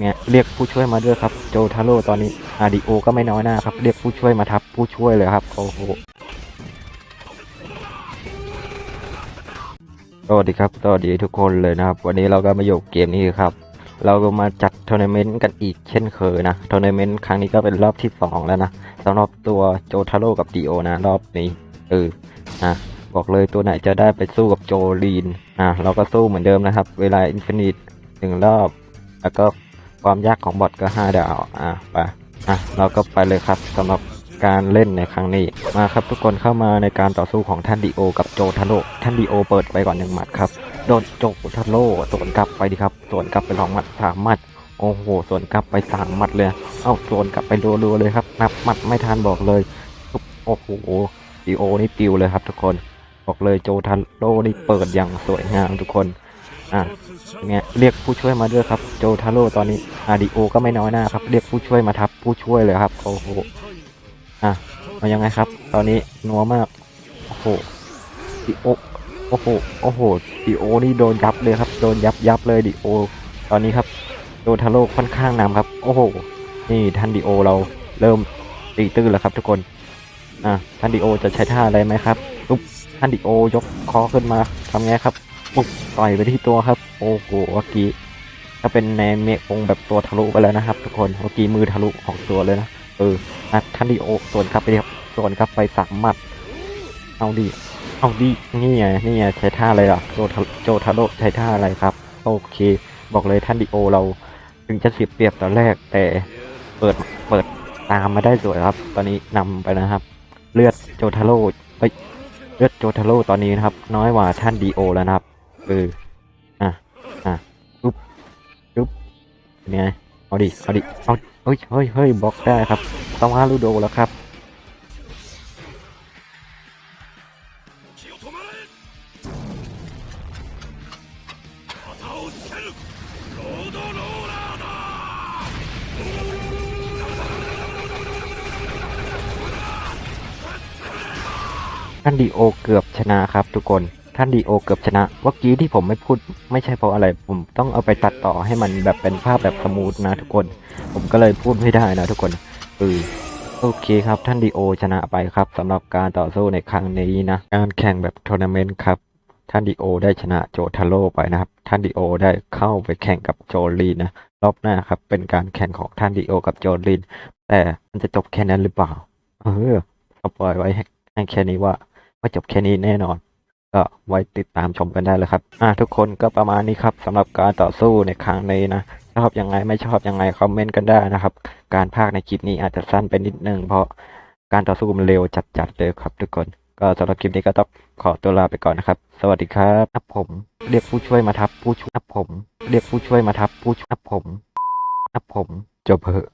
ไงเรียกผู้ช่วยมาด้วยครับโจทาโร่ตอนนี้อาดิโอก็ไม่น้อยหน้าครับ เรียกผู้ช่วยมาทับผู้ช่วยเลยครับโอ้โหสวัสดีครับสวัสดีทุกคนเลยนะครับ วันนี้เราก็มาอยู่เกมนี้ครับ เราก็มาจัดทัวร์นาเมนต์กันอีกเช่นเคยนะทัวร์นาเมนต์ครั้งนี้ก็เป็นรอบที่สองแล้วนะสำหรับตัวโจทาโร่กับดีโอนะ รอบนี้เออนะบอกเลยตัวไหนจะได้ไปสู้กับโจลีนอะเราก็สู้เหมือนเดิมนะครับ เวลาอินฟินิตหนึ่งรอบแล้วก็ ความยากของบอทก็ 5 ดาว อะไป อะ เราก็ไปเลยครับสำหรับการเล่นในครั้งนี้ มาครับทุกคนเข้ามาในการต่อสู้ของท่านดีโอ กับโจทาโร่ท่านดีโอเปิดไปก่อนหนึ่งหมัดครับ โดนโจทาโร่สวนกลับไปดีครับ สวนกลับไปสองหมัดสามหมัด โอ้โห สวนกลับไปสามหมัดเลย เอ้า สวนกลับไปรัวๆเลยครับ นับหมัดไม่ทันบอกเลย โอ้โห ดีโอนี่ปิวเลยครับทุกคน บอกเลยโจทาโร่นี่เปิดอย่างสวยงามทุกคน อะไงเรียกผู้ช่วยมาด้วยครับ โจทาโร่ตอนนี้อาดิโอก็ไม่น้อยหน้าครับ เรียกผู้ช่วยมาทับผู้ช่วยเลยครับ โอ้โห อะมายังไงครับ ตอนนี้นัวมาก โอ้โหดิโอ โอ้โห โอ้โห ดิโอนี่โดนยับเลยครับ โดนยับยับเลยดิโอ ตอนนี้ครับ โดทาโร่ค่อนข้างนำครับ โอ้โห นี่ท่านดิโอเราเริ่มตีตื้นแล้วครับทุกคน อะท่านดิโอจะใช้ท่าอะไรไหมครับปุ๊บท่านดิโอยกคอขึ้นมาทำไงครับ ปุ๊บต่อยไปที่ตัวครับ โอ้โหเมื่อกี้ถ้าเป็นในเมฆคงแบบตัวทะลุไปแล้วนะครับ ทุกคนเมื่อกี้มือทะลุของตัวเลยนะเอออะท่านดีโอส่วนครับไปครับส่วนครับไปสามหมัดเอาดิเอาดินี่ไงนี่ไงใช้ท่าอะไรล่ะโจทาโจทาโร่ใช้ท่าอะไรครับ โอเค บอกเลยท่านดีโอเราถึงจะเสียเปรียบตอนแรกแต่เปิดเปิดตามมาได้สวยครับ ตอนนี้นำไปนะครับ เลือดโจทาโร่เอ้ยเลือดโจทาโร่ตอนนี้นะครับ น้อยกว่าท่านดีโอแล้วนะครับ เอออะอะปุ๊บปุ๊บเนี่ยเอาดิเอาดิเอาเฮ้ยเฮ้ยเฮ้ยบล็อกได้ครับต้องห้าลูโดแล้วครับอันดีโอเกือบชนะครับทุกคนานดีโอเกือบชนะเมื่อกี้ที่ผมไม่พูดไม่ใช่เพราะอะไร ผมต้องเอาไปตัดต่อให้มันแบบเป็นภาพแบบสมูทนะทุกคน ผมก็เลยพูดไม่ได้นะทุกคนเออโอเคครับท่านดีโอชนะไปครับสำหรับการต่อสู้ในครั้งนี้นะการแข่งแบบทัวร์นาเมนต์ครับท่านดีโอได้ชนะโจทาโร่ไปนะครับ ท่านดีโอได้เข้าไปแข่งกับโจลีนนะรอบหน้าครับเป็นการแข่งของท่านดีโอกับโจลีนแต่มันจะจบแค่นั้นหรือเปล่า เออสปอยไว้ให้แค่นี้ว่าว่าจบแค่นี้แน่นอน ก็ไว้ติดตามชมกันได้เลยครับ อ่าทุกคนก็ประมาณนี้ครับสำหรับการต่อสู้ในครั้งนี้นะชอบยังไงไม่ชอบยังไงคอมเมนต์กันได้นะครับ การพากย์ในคลิปนี้อาจจะสั้นไปนิดนึงเพราะการต่อสู้มันเร็วจัดๆเลยครับทุกคน ก็สำหรับคลิปนี้ก็ต้องขอตัวลาไปก่อนนะครับ สวัสดีครับครับผมเรียกผู้ช่วยมาทับผู้ช่วยครับผมเรียกผู้ช่วยมาทับผู้ช่วยครับผมครับผมจบเพอ